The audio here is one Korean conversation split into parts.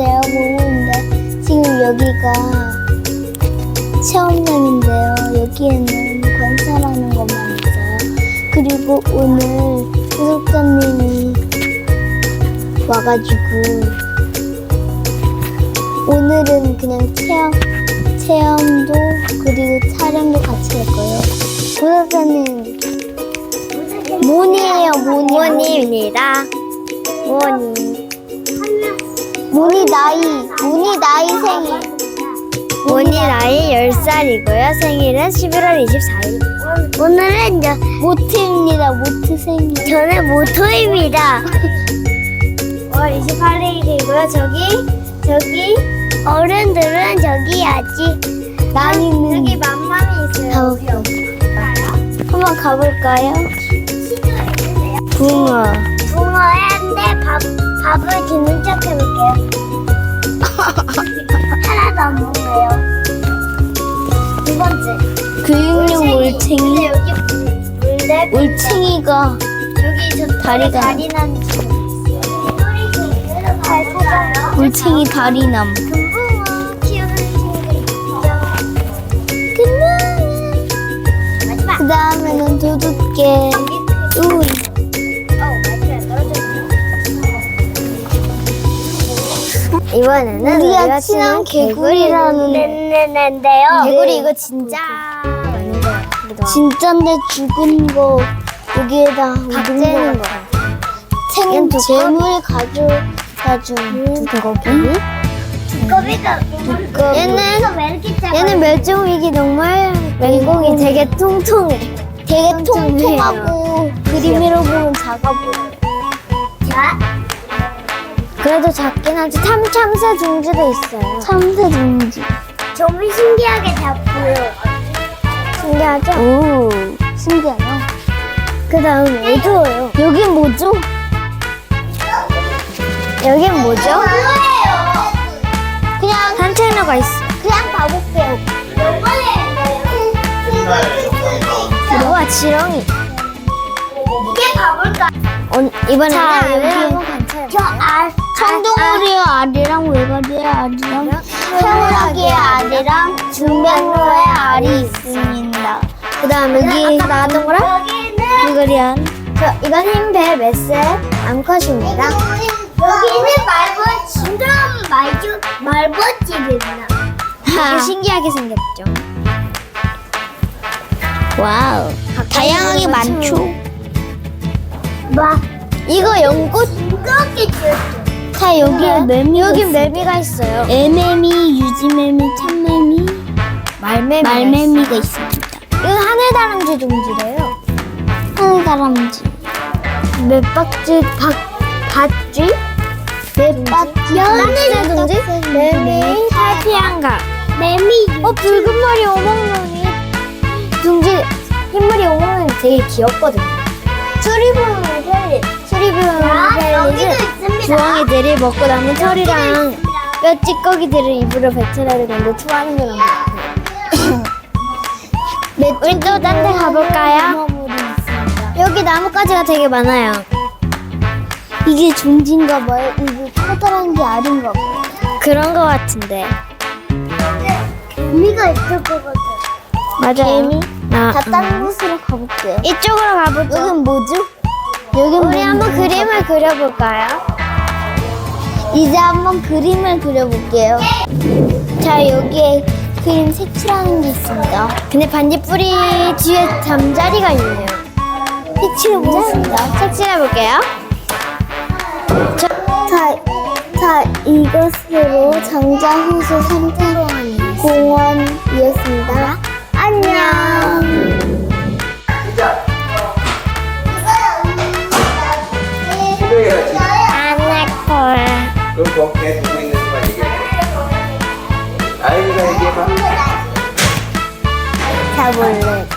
안녕하세요, 모모입니다. 지금 여기가 체험장인데요. 여기에는 관찰하는 것만 있어요. 그리고 오늘 구독자님이 와가지고 오늘은 그냥 체험, 체험도 그리고 촬영도 같이 할 거예요. 구독자님 모니예요, 모니. 모니입니다. 모니. 모니 나이, 모니 나이 생일. 모니 나이 10살이고요. 생일은 11월 24일. 오늘은 이제 모트입니다, 모트 생일. 저는 모토입니다. 5월 28일이고요. 저기, 저기, 어른들은 저기 아직, 나이는 저기 맘맘이 있어요. 우리 엄마. 한번 가볼까요? 밥, 밥을 주는 척 해볼게요. 하나도 안 먹어요. 두 번째. 근육용 올챙이. 근데 여기 물- 물대 올챙이가 여기 저 다리가- 다리 난 친구. 올챙이 다리남. 금붕 이번에는 우리가 친한 개구리라는- 네네네인데요. 개구리 이거 진짜 아닌 것 같기도 하고. 진짠데 죽은 거 여기에다 박제는 거. 생? 재물 가져다 준 두꺼비. 두꺼비가 얘는 얘는 멸종위기 동물 맹공이 되게 통통해. 되게. 통통하고 그림으로 보면 작아 보여. 자, 그래도 작긴 하지. 참 참새 둥지도 있어요. 참새 둥지. 좀 신기하게 잡고요. 신기하죠? 오, 신기하다. 그 다음 어두워요. 여긴 뭐죠? 여긴 뭐죠? 그냥 산책로가 있어. 그냥 가볼게요. 우와 지렁이. 가볼까? 어, 이번에는 자, 여기. 저 알, 청동오리의 알이랑 외가리의 알이랑 새우라기의 알이랑 중백로의 알이 있습니다. 그 다음 여기 나왔던 거랑 이거리안. 저 이건 흰배 메세 암컷입니다. 여기는 말벌, 진짜 말주, 말벌집입니다. 되게 신기하게 생겼죠. 와우. 다양하게 많죠. 막 이거 연꽃 자, 여기에 매미. 여기 매미가 있어요. 애매미, 유지매미, 참매미, 말매미. 말매미가 있습니다. 이건 하늘다람쥐 종지래요. 하늘다람쥐, 맷박쥐 박 밭쥐 맷박쥐, 하늘다람쥐 종지 매미 탈피한가 매미, 어 붉은 머리 오목눈이 둥지 흰 머리 오목눈이 되게 귀엽거든요. 수리부는 펠리 수리부는 펠리는 주황이들이 먹고 남은 털이랑 뼈 찌꺼기들을 입으로 뱉어내는 건데 좋아하는 건 없어요. 우리 또 딴 데 가볼까요? 여기 나뭇가지가 되게 많아요. 이게 종지인가 봐요. 이게 커다란 게 알인가 봐요. 그런 거 같은데. 개미가 있을 것 같아요. 맞아요. 개미? 아, 자, 음. 다른 곳으로 가볼게요. 이쪽으로 가보죠. 여긴 뭐죠? 여긴 우리 뭐- 한번 그림을 그려볼까요? 이제 한번 그림을 그려볼게요. 자, 여기에 그림 색칠하는 게 있습니다. 근데 반딧불이 뒤에 잠자리가 있네요. 색칠해 보겠습니다. 색칠해볼게요. 자, 자, 이것으로 장자훈수 산책공원이었습니다. 안녕. 그럼 거기에 두고 있는 수만 얘기해. 아이가 얘기해봐. 잘 몰래.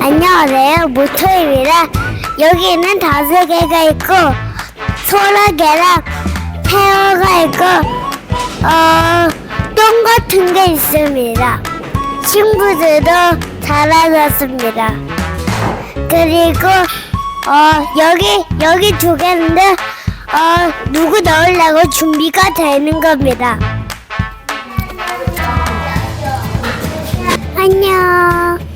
안녕하세요. 모토입니다. 여기는 다섯 개가 있고, 서너 개랑 페어가 있고, 어, 똥 같은 게 있습니다. 친구들도 잘하셨습니다. 그리고, 어, 여기, 여기 두 개인데, 어, 누구 넣으려고 준비가 되는 겁니다. 안녕.